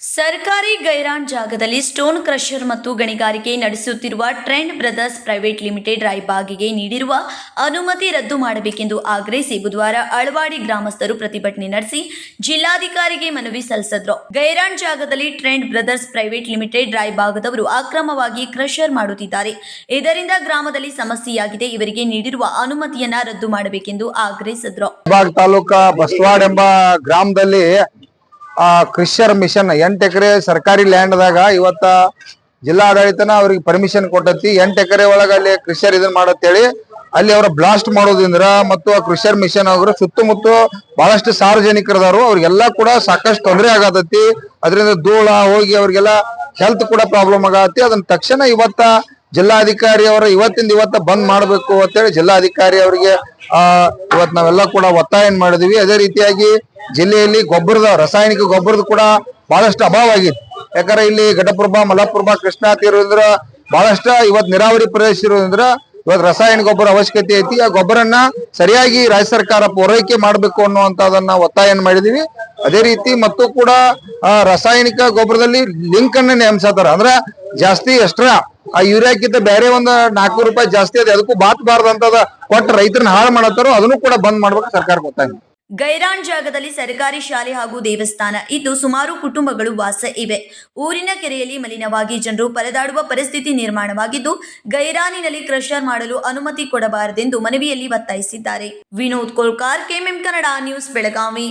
ಸರ್ಕಾರಿ ಗೈರಾನ್ ಜಾಗದಲ್ಲಿ stone crusher ಮತ್ತು ಗಣಿಗಾರಿಕೆ ನಡೆಸುತ್ತಿರುವ ಟ್ರೆಂಡ್ ಬ್ರದರ್ಸ್ ಪ್ರೈವೇಟ್ ಲಿಮಿಟೆಡ್ ರಾಯಬಾಗಿಗೆ ನೀಡಿರುವ ಅನುಮತಿ ರದ್ದು ಮಾಡಬೇಕೆಂದು ಆಗ್ರಹಿಸಿ ಬುಧವಾರ ಅಳವಾಡಿ ಗ್ರಾಮಸ್ಥರು ಪ್ರತಿಭಟನೆ ನಡೆಸಿ ಜಿಲ್ಲಾಧಿಕಾರಿಗೆ ಮನವಿ ಸಲ್ಲಿಸಿದ್ರು. ಗೈರಾನ್ ಜಾಗದಲ್ಲಿ ಟ್ರೆಂಡ್ ಬ್ರದರ್ಸ್ ಪ್ರೈವೇಟ್ ಲಿಮಿಟೆಡ್ ರಾಯಬಾಗದವರು ಅಕ್ರಮವಾಗಿ ಕ್ರಷರ್ ಮಾಡುತ್ತಿದ್ದಾರೆ. ಇದರಿಂದ ಗ್ರಾಮದಲ್ಲಿ ಸಮಸ್ಯೆಯಾಗಿದೆ. ಇವರಿಗೆ ನೀಡಿರುವ ಅನುಮತಿಯನ್ನ ರದ್ದು ಮಾಡಬೇಕೆಂದು ಆಗ್ರಹಿಸಿದ್ರು. ಎಂಬ ಗ್ರಾಮದಲ್ಲಿ ಆ ಕ್ರಿಶ್ಚರ್ ಮಿಷನ್ ಎಂಟು ಎಕರೆ ಸರ್ಕಾರಿ ಲ್ಯಾಂಡ್ದಾಗ ಇವತ್ತ ಜಿಲ್ಲಾಡಳಿತನ ಅವ್ರಿಗೆ ಪರ್ಮಿಷನ್ ಕೊಟ್ಟತಿ. ಎಂಟು ಎಕರೆ ಒಳಗ ಅಲ್ಲಿ ಕ್ರಿಶ್ಚರ್ ಇದನ್ ಮಾಡತ್ತೇಳಿ. ಅಲ್ಲಿ ಅವ್ರ ಬ್ಲಾಸ್ಟ್ ಮಾಡೋದ್ರಿಂದ ಮತ್ತು ಆ ಕ್ರಿಶ್ಚರ್ ಮಿಷನ್ ಅವ್ರ ಸುತ್ತಮುತ್ತ ಬಹಳಷ್ಟು ಸಾರ್ವಜನಿಕರದವರು ಅವ್ರಿಗೆಲ್ಲ ಕೂಡ ಸಾಕಷ್ಟು ತೊಂದರೆ ಆಗತೈತಿ. ಅದರಿಂದ ಧೂಳ ಹೋಗಿ ಅವ್ರಿಗೆಲ್ಲ ಹೆಲ್ತ್ ಕೂಡ ಪ್ರಾಬ್ಲಮ್ ಆಗತ್ತೆ. ಅದನ್ನ ತಕ್ಷಣ ಇವತ್ತ ಜಿಲ್ಲಾಧಿಕಾರಿ ಅವರ ಇವತ್ತಿಂದ ಇವತ್ತ ಬಂದ್ ಮಾಡಬೇಕು ಅಂತೇಳಿ ಜಿಲ್ಲಾಧಿಕಾರಿ ಅವರಿಗೆ, ಆ, ಇವತ್ ನಾವೆಲ್ಲ ಕೂಡ ಒತ್ತಾಯ ಮಾಡಿದ್ವಿ. ಅದೇ ರೀತಿಯಾಗಿ ಜಿಲ್ಲೆಯಲ್ಲಿ ಗೊಬ್ಬರದ, ರಾಸಾಯನಿಕ ಗೊಬ್ಬರದ ಕೂಡ ಬಹಳಷ್ಟು ಅಭಾವ ಆಗಿತ್ತು. ಯಾಕಂದ್ರೆ ಇಲ್ಲಿ ಘಟಪ್ರಭಾ, ಮಲಪ್ರಭಾ, ಕೃಷ್ಣಾ ತೀರೋದ್ರಿಂದ ಬಹಳಷ್ಟು ಇವತ್ ನೀರಾವರಿ ಪ್ರದೇಶ ಇರೋದ್ರಿಂದ ಇವತ್ತು ರಾಸಾಯನಿಕ ಗೊಬ್ಬರ ಅವಶ್ಯಕತೆ ಐತಿ. ಆ ಗೊಬ್ಬರನ್ನ ಸರಿಯಾಗಿ ರಾಜ್ಯ ಸರ್ಕಾರ ಪೂರೈಕೆ ಮಾಡಬೇಕು ಅನ್ನುವಂತದನ್ನ ಒತ್ತಾಯ ಮಾಡಿದೀವಿ. ಅದೇ ರೀತಿ ಮತ್ತು ಕೂಡ ರಾಸಾಯನಿಕ ಗೊಬ್ಬರದಲ್ಲಿ ಲಿಂಕ್ ಅನ್ನ ನೇಮಿಸತಾರ. ಅಂದ್ರ ಜಾಸ್ತಿ ಎಕ್ಸ್ಟ್ರಾ, ಆ ಯೂರಿಯಾಕ್ಕಿಂತ ಬೇರೆ ಒಂದು ನಾಲ್ಕು ರೂಪಾಯಿ ಜಾಸ್ತಿ ಅದ. ಅದಕ್ಕೂ ಬಾತ್ಬಾರ್ದಂತದ ಕೊಟ್ಟು ರೈತರನ್ನ ಹಾಳು ಮಾಡತ್ತಾರೋ ಅದನ್ನು ಕೂಡ ಬಂದ್ ಮಾಡ್ಬೇಕು ಸರ್ಕಾರ ಗೊತ್ತಾಗ ಗೈರಾನ್ ಜಾಗದಲ್ಲಿ ಸರ್ಕಾರಿ ಶಾಲೆ ಹಾಗೂ ದೇವಸ್ಥಾನ. ಇದ್ದು ಸುಮಾರು ಕುಟುಂಬಗಳು ವಾಸ ಇವೆ. ಊರಿನ ಕೆರೆಯಲ್ಲಿ ಮಲಿನವಾಗಿ ಜನರು ಪರದಾಡುವ ಪರಿಸ್ಥಿತಿ ನಿರ್ಮಾಣವಾಗಿದ್ದು, ಗೈರಾನಿನಲ್ಲಿ ಕ್ರಷರ್ ಮಾಡಲು ಅನುಮತಿ ಕೊಡಬಾರದೆಂದು ಮನವಿಯಲ್ಲಿ ಒತ್ತಾಯಿಸಿದ್ದಾರೆ. Vinod Kolkar, KMM Kannada news, Belagavi.